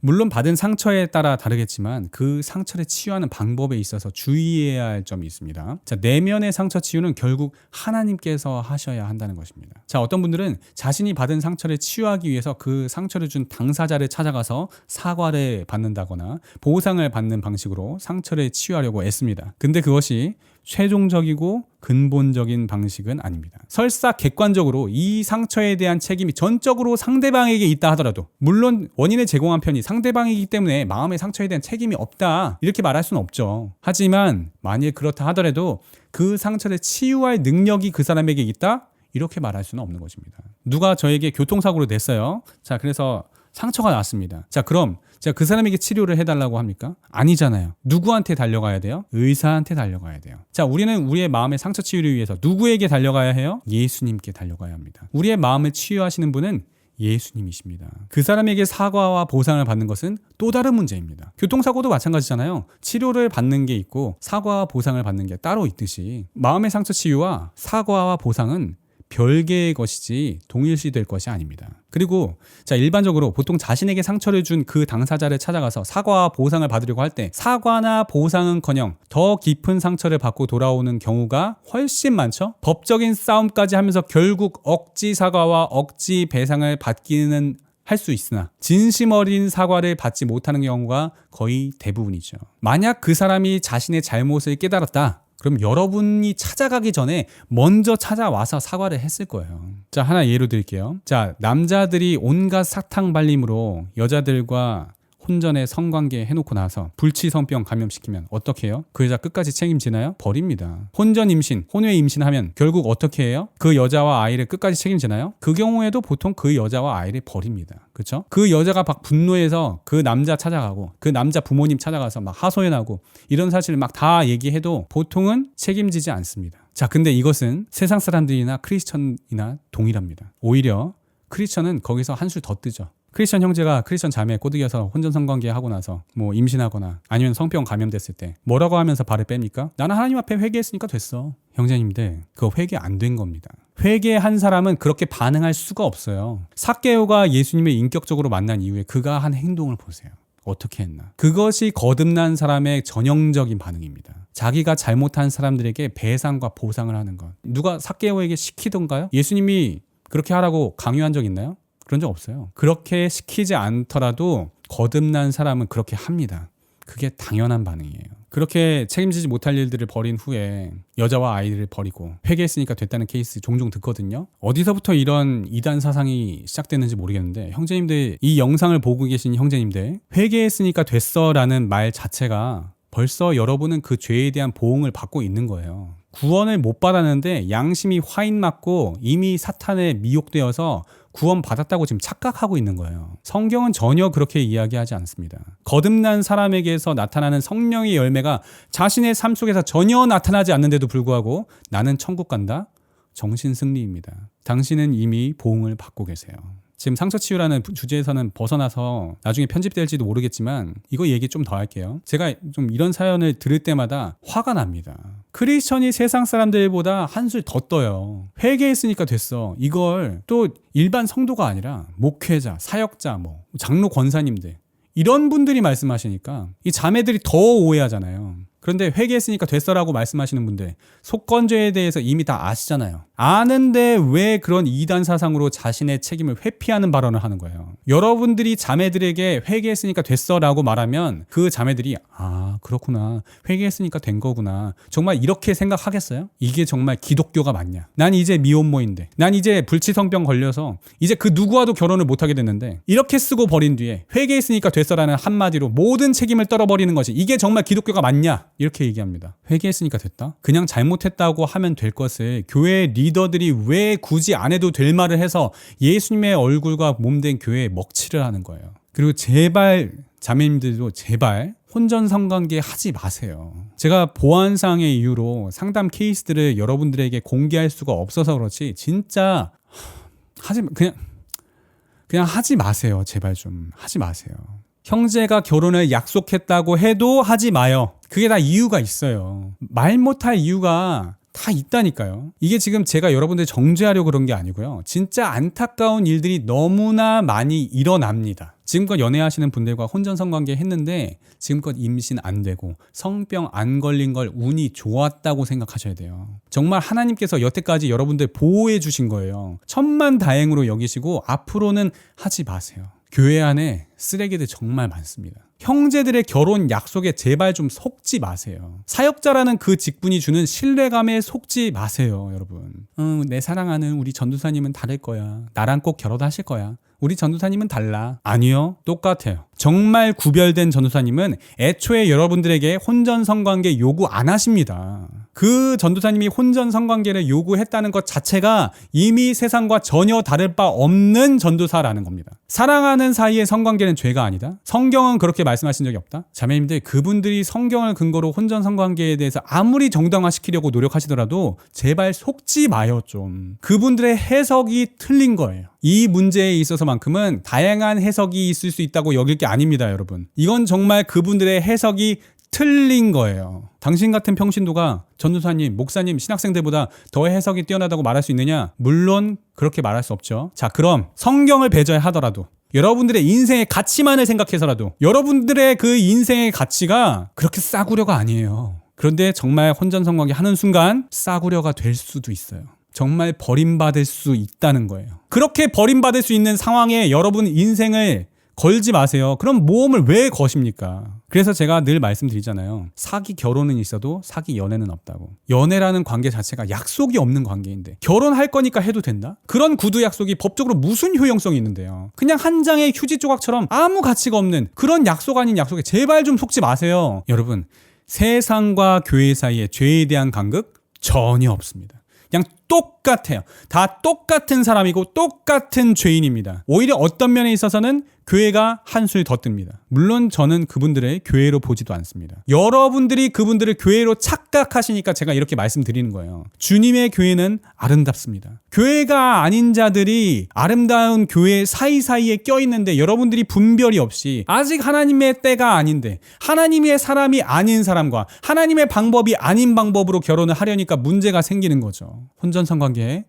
물론 받은 상처에 따라 다르겠지만 그 상처를 치유하는 방법에 있어서 주의해야 할 점이 있습니다. 자, 내면의 상처 치유는 결국 하나님께서 하셔야 한다는 것입니다. 자, 어떤 분들은 자신이 받은 상처를 치유하기 위해서 그 상처를 준 당사자를 찾아가서 사과를 받는다거나 보상을 받는 방식으로 상처를 치유하려고 애씁니다. 근데 그것이 최종적이고 근본적인 방식은 아닙니다. 설사 객관적으로 이 상처에 대한 책임이 전적으로 상대방에게 있다 하더라도 물론 원인을 제공한 편이 상대방이기 때문에 마음의 상처에 대한 책임이 없다 이렇게 말할 수는 없죠. 하지만 만일 그렇다 하더라도 그 상처를 치유할 능력이 그 사람에게 있다 이렇게 말할 수는 없는 것입니다. 누가 저에게 교통사고를 냈어요. 자 그래서 상처가 났습니다. 자, 그럼 제가 그 사람에게 치료를 해달라고 합니까? 아니잖아요. 누구한테 달려가야 돼요? 의사한테 달려가야 돼요. 자, 우리는 우리의 마음의 상처 치유를 위해서 누구에게 달려가야 해요? 예수님께 달려가야 합니다. 우리의 마음을 치유하시는 분은 예수님이십니다. 그 사람에게 사과와 보상을 받는 것은 또 다른 문제입니다. 교통사고도 마찬가지잖아요. 치료를 받는 게 있고 사과와 보상을 받는 게 따로 있듯이 마음의 상처 치유와 사과와 보상은 별개의 것이지 동일시 될 것이 아닙니다. 그리고 자 일반적으로 보통 자신에게 상처를 준 그 당사자를 찾아가서 사과와 보상을 받으려고 할 때 사과나 보상은커녕 더 깊은 상처를 받고 돌아오는 경우가 훨씬 많죠. 법적인 싸움까지 하면서 결국 억지 사과와 억지 배상을 받기는 할수 있으나 진심 어린 사과를 받지 못하는 경우가 거의 대부분이죠. 만약 그 사람이 자신의 잘못을 깨달았다. 그럼 여러분이 찾아가기 전에 먼저 찾아와서 사과를 했을 거예요. 자, 하나 예로 드릴게요. 자, 남자들이 온갖 사탕 발림으로 여자들과 혼전에 성관계 해놓고 나서 불치성병 감염시키면 어떻게 해요? 그 여자 끝까지 책임지나요? 버립니다. 혼전 임신, 혼외 임신하면 결국 어떻게 해요? 그 여자와 아이를 끝까지 책임지나요? 그 경우에도 보통 그 여자와 아이를 버립니다. 그렇죠? 그 여자가 막 분노해서 그 남자 찾아가고 그 남자 부모님 찾아가서 막 하소연하고 이런 사실을 막 다 얘기해도 보통은 책임지지 않습니다. 자, 근데 이것은 세상 사람들이나 크리스천이나 동일합니다. 오히려 크리스천은 거기서 한 술 더 뜨죠. 크리스천 형제가 크리스천 자매에 꼬드겨서 혼전 성관계 하고 나서 뭐 임신하거나 아니면 성병 감염됐을 때 뭐라고 하면서 발을 뺍니까? 나는 하나님 앞에 회개했으니까 됐어. 형제님들 그거 회개 안 된 겁니다. 회개한 사람은 그렇게 반응할 수가 없어요. 사케오가 예수님을 인격적으로 만난 이후에 그가 한 행동을 보세요. 어떻게 했나? 그것이 거듭난 사람의 전형적인 반응입니다. 자기가 잘못한 사람들에게 배상과 보상을 하는 것. 누가 사케오에게 시키던가요? 예수님이 그렇게 하라고 강요한 적 있나요? 그런 적 없어요. 그렇게 시키지 않더라도 거듭난 사람은 그렇게 합니다. 그게 당연한 반응이에요. 그렇게 책임지지 못할 일들을 벌인 후에 여자와 아이를 버리고 회개했으니까 됐다는 케이스 종종 듣거든요. 어디서부터 이런 이단 사상이 시작됐는지 모르겠는데 형제님들 이 영상을 보고 계신 형제님들 회개했으니까 됐어라는 말 자체가 벌써 여러분은 그 죄에 대한 보응을 받고 있는 거예요. 구원을 못 받았는데 양심이 화인 맞고 이미 사탄에 미혹되어서 구원 받았다고 지금 착각하고 있는 거예요. 성경은 전혀 그렇게 이야기하지 않습니다. 거듭난 사람에게서 나타나는 성령의 열매가 자신의 삶 속에서 전혀 나타나지 않는데도 불구하고 나는 천국 간다? 정신 승리입니다. 당신은 이미 보응을 받고 계세요. 지금 상처 치유라는 주제에서는 벗어나서 나중에 편집될지도 모르겠지만 이거 얘기 좀 더 할게요. 제가 좀 이런 사연을 들을 때마다 화가 납니다. 크리스천이 세상 사람들보다 한술 더 떠요. 회개했으니까 됐어. 이걸 또 일반 성도가 아니라 목회자, 사역자, 뭐 장로 권사님들 이런 분들이 말씀하시니까 이 자매들이 더 오해하잖아요. 그런데 회개했으니까 됐어라고 말씀하시는 분들 속건죄에 대해서 이미 다 아시잖아요. 아는데 왜 그런 이단 사상으로 자신의 책임을 회피하는 발언을 하는 거예요. 여러분들이 자매들에게 회개했으니까 됐어라고 말하면 그 자매들이 아 그렇구나 회개했으니까 된 거구나 정말 이렇게 생각하겠어요? 이게 정말 기독교가 맞냐? 난 이제 미혼모인데 난 이제 불치성병 걸려서 이제 그 누구와도 결혼을 못하게 됐는데 이렇게 쓰고 버린 뒤에 회개했으니까 됐어라는 한마디로 모든 책임을 떨어버리는 것이 이게 정말 기독교가 맞냐? 이렇게 얘기합니다. 회개했으니까 됐다? 그냥 잘못했다고 하면 될 것을 교회 리 리더들이 왜 굳이 안 해도 될 말을 해서 예수님의 얼굴과 몸된 교회에 먹칠을 하는 거예요. 그리고 제발 자매님들도 제발 혼전 성관계 하지 마세요. 제가 보안상의 이유로 상담 케이스들을 여러분들에게 공개할 수가 없어서 그렇지 진짜 하지 그냥 그냥 하지 마세요. 제발 좀 하지 마세요. 형제가 결혼을 약속했다고 해도 하지 마요. 그게 다 이유가 있어요. 말 못할 이유가 다 있다니까요. 이게 지금 제가 여러분들 정죄하려고 그런 게 아니고요. 진짜 안타까운 일들이 너무나 많이 일어납니다. 지금껏 연애하시는 분들과 혼전성 관계 했는데 지금껏 임신 안 되고 성병 안 걸린 걸 운이 좋았다고 생각하셔야 돼요. 정말 하나님께서 여태까지 여러분들 보호해 주신 거예요. 천만 다행으로 여기시고 앞으로는 하지 마세요. 교회 안에 쓰레기들 정말 많습니다. 형제들의 결혼 약속에 제발 좀 속지 마세요. 사역자라는 그 직분이 주는 신뢰감에 속지 마세요, 여러분. 어, 내 사랑하는 우리 전도사님은 다를 거야. 나랑 꼭 결혼하실 거야. 우리 전도사님은 달라. 아니요. 똑같아요. 정말 구별된 전도사님은 애초에 여러분들에게 혼전 성관계 요구 안 하십니다. 그 전도사님이 혼전 성관계를 요구했다는 것 자체가 이미 세상과 전혀 다를 바 없는 전도사라는 겁니다. 사랑하는 사이의 성관계는 죄가 아니다. 성경은 그렇게 말씀하신 적이 없다. 자매님들 그분들이 성경을 근거로 혼전 성관계에 대해서 아무리 정당화시키려고 노력하시더라도 제발 속지 마요 좀. 그분들의 해석이 틀린 거예요. 이 문제에 있어서만큼은 다양한 해석이 있을 수 있다고 여길 게 아닙니다, 여러분. 이건 정말 그분들의 해석이 틀린 거예요. 당신 같은 평신도가 전도사님, 목사님, 신학생들보다 더 해석이 뛰어나다고 말할 수 있느냐? 물론 그렇게 말할 수 없죠. 자, 그럼 성경을 배제하더라도 여러분들의 인생의 가치만을 생각해서라도 여러분들의 그 인생의 가치가 그렇게 싸구려가 아니에요. 그런데 정말 혼전성관계 하는 순간 싸구려가 될 수도 있어요. 정말 버림받을 수 있다는 거예요. 그렇게 버림받을 수 있는 상황에 여러분 인생을 걸지 마세요. 그럼 모험을 왜 거십니까? 그래서 제가 늘 말씀드리잖아요. 사기 결혼은 있어도 사기 연애는 없다고. 연애라는 관계 자체가 약속이 없는 관계인데 결혼할 거니까 해도 된다? 그런 구두 약속이 법적으로 무슨 효용성이 있는데요? 그냥 한 장의 휴지 조각처럼 아무 가치가 없는 그런 약속 아닌 약속에 제발 좀 속지 마세요. 여러분, 세상과 교회 사이에 죄에 대한 간극 전혀 없습니다. 그냥 똑같아요. 다 똑같은 사람이고 똑같은 죄인입니다. 오히려 어떤 면에 있어서는 교회가 한술 더 뜹니다. 물론 저는 그분들의 교회로 보지도 않습니다. 여러분들이 그분들을 교회로 착각하시니까 제가 이렇게 말씀드리는 거예요. 주님의 교회는 아름답습니다. 교회가 아닌 자들이 아름다운 교회 사이사이에 껴있는데 여러분들이 분별이 없이 아직 하나님의 때가 아닌데 하나님의 사람이 아닌 사람과 하나님의 방법이 아닌 방법으로 결혼을 하려니까 문제가 생기는 거죠. 혼전 성 관계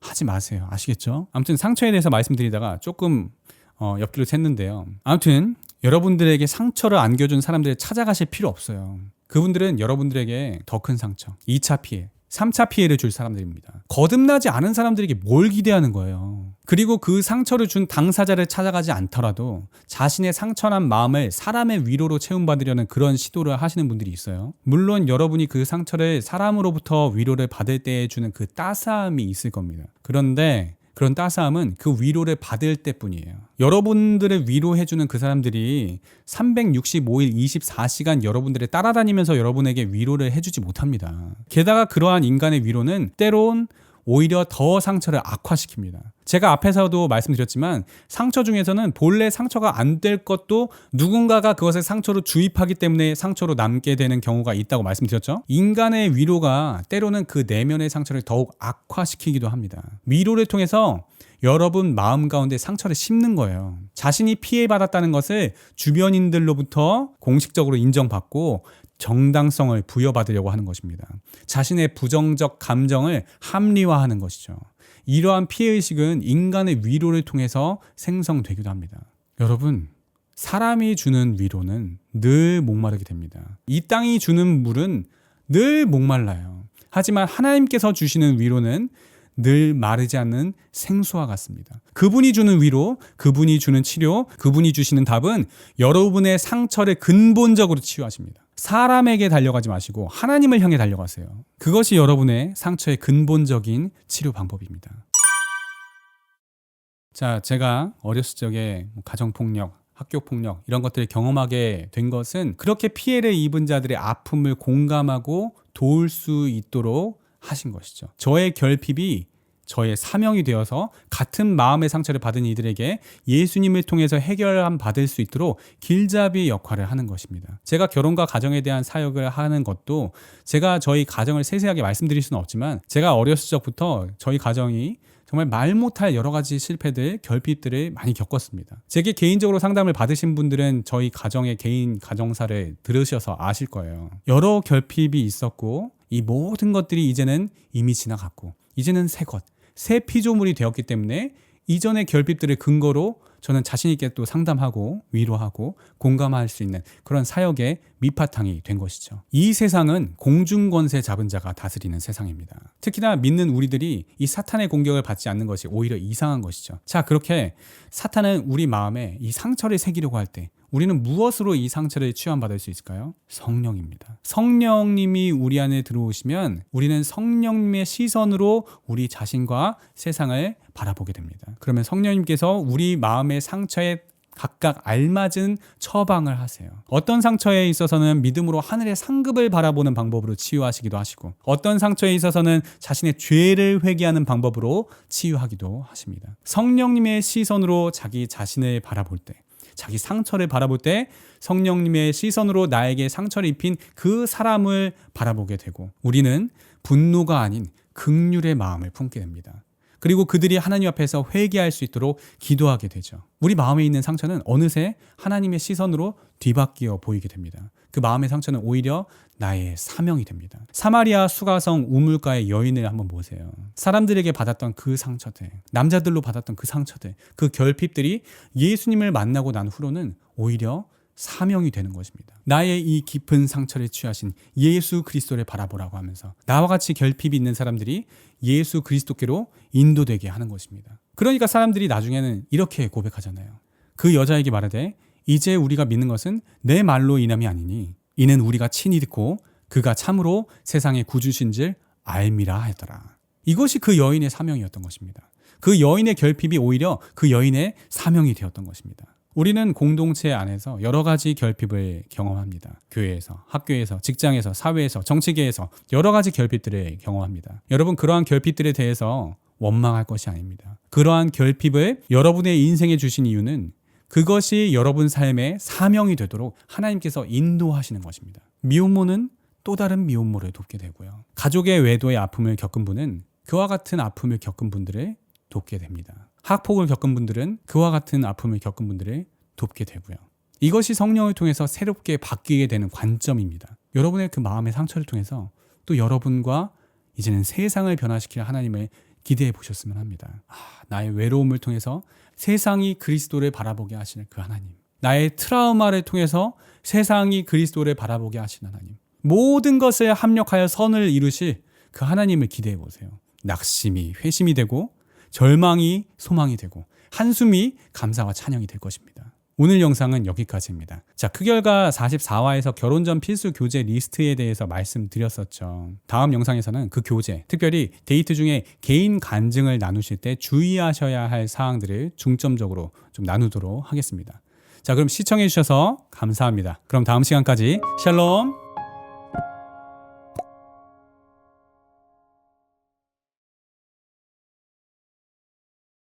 하지 마세요. 아시겠죠? 아무튼 상처에 대해서 말씀드리다가 조금 어, 옆길로 샜는데요. 아무튼 여러분들에게 상처를 안겨준 사람들을 찾아가실 필요 없어요. 그분들은 여러분들에게 더 큰 상처, 2차 피해, 3차 피해를 줄 사람들입니다. 거듭나지 않은 사람들에게 뭘 기대하는 거예요. 그리고 그 상처를 준 당사자를 찾아가지 않더라도 자신의 상처난 마음을 사람의 위로로 채움받으려는 그런 시도를 하시는 분들이 있어요. 물론 여러분이 그 상처를 사람으로부터 위로를 받을 때 주는 그 따스함이 있을 겁니다. 그런데 그런 따스함은 그 위로를 받을 때뿐이에요. 여러분들을 위로해주는 그 사람들이 365일 24시간 여러분들을 따라다니면서 여러분에게 위로를 해주지 못합니다. 게다가 그러한 인간의 위로는 때론 오히려 더 상처를 악화시킵니다. 제가 앞에서도 말씀드렸지만 상처 중에서는 본래 상처가 안 될 것도 누군가가 그것을 상처로 주입하기 때문에 상처로 남게 되는 경우가 있다고 말씀드렸죠. 인간의 위로가 때로는 그 내면의 상처를 더욱 악화시키기도 합니다. 위로를 통해서 여러분 마음 가운데 상처를 심는 거예요. 자신이 피해받았다는 것을 주변인들로부터 공식적으로 인정받고 정당성을 부여받으려고 하는 것입니다. 자신의 부정적 감정을 합리화하는 것이죠. 이러한 피해의식은 인간의 위로를 통해서 생성되기도 합니다. 여러분, 사람이 주는 위로는 늘 목마르게 됩니다. 이 땅이 주는 물은 늘 목말라요. 하지만 하나님께서 주시는 위로는 늘 마르지 않는 생수와 같습니다. 그분이 주는 위로, 그분이 주는 치료, 그분이 주시는 답은 여러분의 상처를 근본적으로 치유하십니다. 사람에게 달려가지 마시고 하나님을 향해 달려가세요. 그것이 여러분의 상처의 근본적인 치료 방법입니다. 자, 제가 어렸을 적에 뭐 가정폭력, 학교폭력 이런 것들을 경험하게 된 것은 그렇게 피해를 입은 자들의 아픔을 공감하고 도울 수 있도록 하신 것이죠. 저의 결핍이 저의 사명이 되어서 같은 마음의 상처를 받은 이들에게 예수님을 통해서 해결함 받을 수 있도록 길잡이 역할을 하는 것입니다. 제가 결혼과 가정에 대한 사역을 하는 것도 제가 저희 가정을 세세하게 말씀드릴 수는 없지만 제가 어렸을 적부터 저희 가정이 정말 말 못할 여러 가지 실패들, 결핍들을 많이 겪었습니다. 제게 개인적으로 상담을 받으신 분들은 저희 가정의 개인 가정사를 들으셔서 아실 거예요. 여러 결핍이 있었고 이 모든 것들이 이제는 이미 지나갔고 이제는 새 것, 새 피조물이 되었기 때문에 이전의 결핍들을 근거로 저는 자신 있게 또 상담하고 위로하고 공감할 수 있는 그런 사역의 밑바탕이 된 것이죠. 이 세상은 공중권세 잡은 자가 다스리는 세상입니다. 특히나 믿는 우리들이 이 사탄의 공격을 받지 않는 것이 오히려 이상한 것이죠. 자, 그렇게 사탄은 우리 마음에 이 상처를 새기려고 할 때 우리는 무엇으로 이 상처를 치유받을 수 있을까요? 성령입니다. 성령님이 우리 안에 들어오시면 우리는 성령님의 시선으로 우리 자신과 세상을 바라보게 됩니다. 그러면 성령님께서 우리 마음의 상처에 각각 알맞은 처방을 하세요. 어떤 상처에 있어서는 믿음으로 하늘의 상급을 바라보는 방법으로 치유하시기도 하시고 어떤 상처에 있어서는 자신의 죄를 회개하는 방법으로 치유하기도 하십니다. 성령님의 시선으로 자기 자신을 바라볼 때 자기 상처를 바라볼 때 성령님의 시선으로 나에게 상처를 입힌 그 사람을 바라보게 되고 우리는 분노가 아닌 극률의 마음을 품게 됩니다. 그리고 그들이 하나님 앞에서 회개할 수 있도록 기도하게 되죠. 우리 마음에 있는 상처는 어느새 하나님의 시선으로 뒤바뀌어 보이게 됩니다. 그 마음의 상처는 오히려 나의 사명이 됩니다. 사마리아 수가성 우물가의 여인을 한번 보세요. 사람들에게 받았던 그 상처들, 남자들로 받았던 그 상처들, 그 결핍들이 예수님을 만나고 난 후로는 오히려 사명이 되는 것입니다. 나의 이 깊은 상처를 취하신 예수 그리스도를 바라보라고 하면서 나와 같이 결핍이 있는 사람들이 예수 그리스도께로 인도되게 하는 것입니다. 그러니까 사람들이 나중에는 이렇게 고백하잖아요. 그 여자에게 말하되 이제 우리가 믿는 것은 내 말로 인함이 아니니 이는 우리가 친히 듣고 그가 참으로 세상의 구주신 줄 알미라 하더라. 이것이 그 여인의 사명이었던 것입니다. 그 여인의 결핍이 오히려 그 여인의 사명이 되었던 것입니다. 우리는 공동체 안에서 여러 가지 결핍을 경험합니다. 교회에서, 학교에서, 직장에서, 사회에서, 정치계에서 여러 가지 결핍들을 경험합니다. 여러분 그러한 결핍들에 대해서 원망할 것이 아닙니다. 그러한 결핍을 여러분의 인생에 주신 이유는 그것이 여러분 삶의 사명이 되도록 하나님께서 인도하시는 것입니다. 미혼모는 또 다른 미혼모를 돕게 되고요. 가족의 외도의 아픔을 겪은 분은 그와 같은 아픔을 겪은 분들을 돕게 됩니다. 학폭을 겪은 분들은 그와 같은 아픔을 겪은 분들을 돕게 되고요. 이것이 성령을 통해서 새롭게 바뀌게 되는 관점입니다. 여러분의 그 마음의 상처를 통해서 또 여러분과 이제는 세상을 변화시킬 하나님을 기대해 보셨으면 합니다. 아, 나의 외로움을 통해서 세상이 그리스도를 바라보게 하시는 그 하나님. 나의 트라우마를 통해서 세상이 그리스도를 바라보게 하시는 하나님. 모든 것을 합력하여 선을 이루실 그 하나님을 기대해 보세요. 낙심이 회심이 되고 절망이 소망이 되고 한숨이 감사와 찬양이 될 것입니다. 오늘 영상은 여기까지입니다. 자, 크결과 44화에서 결혼 전 필수 교재 리스트에 대해서 말씀드렸었죠. 다음 영상에서는 그 교재, 특별히 데이트 중에 개인 간증을 나누실 때 주의하셔야 할 사항들을 중점적으로 좀 나누도록 하겠습니다. 자, 그럼 시청해 주셔서 감사합니다. 그럼 다음 시간까지 샬롬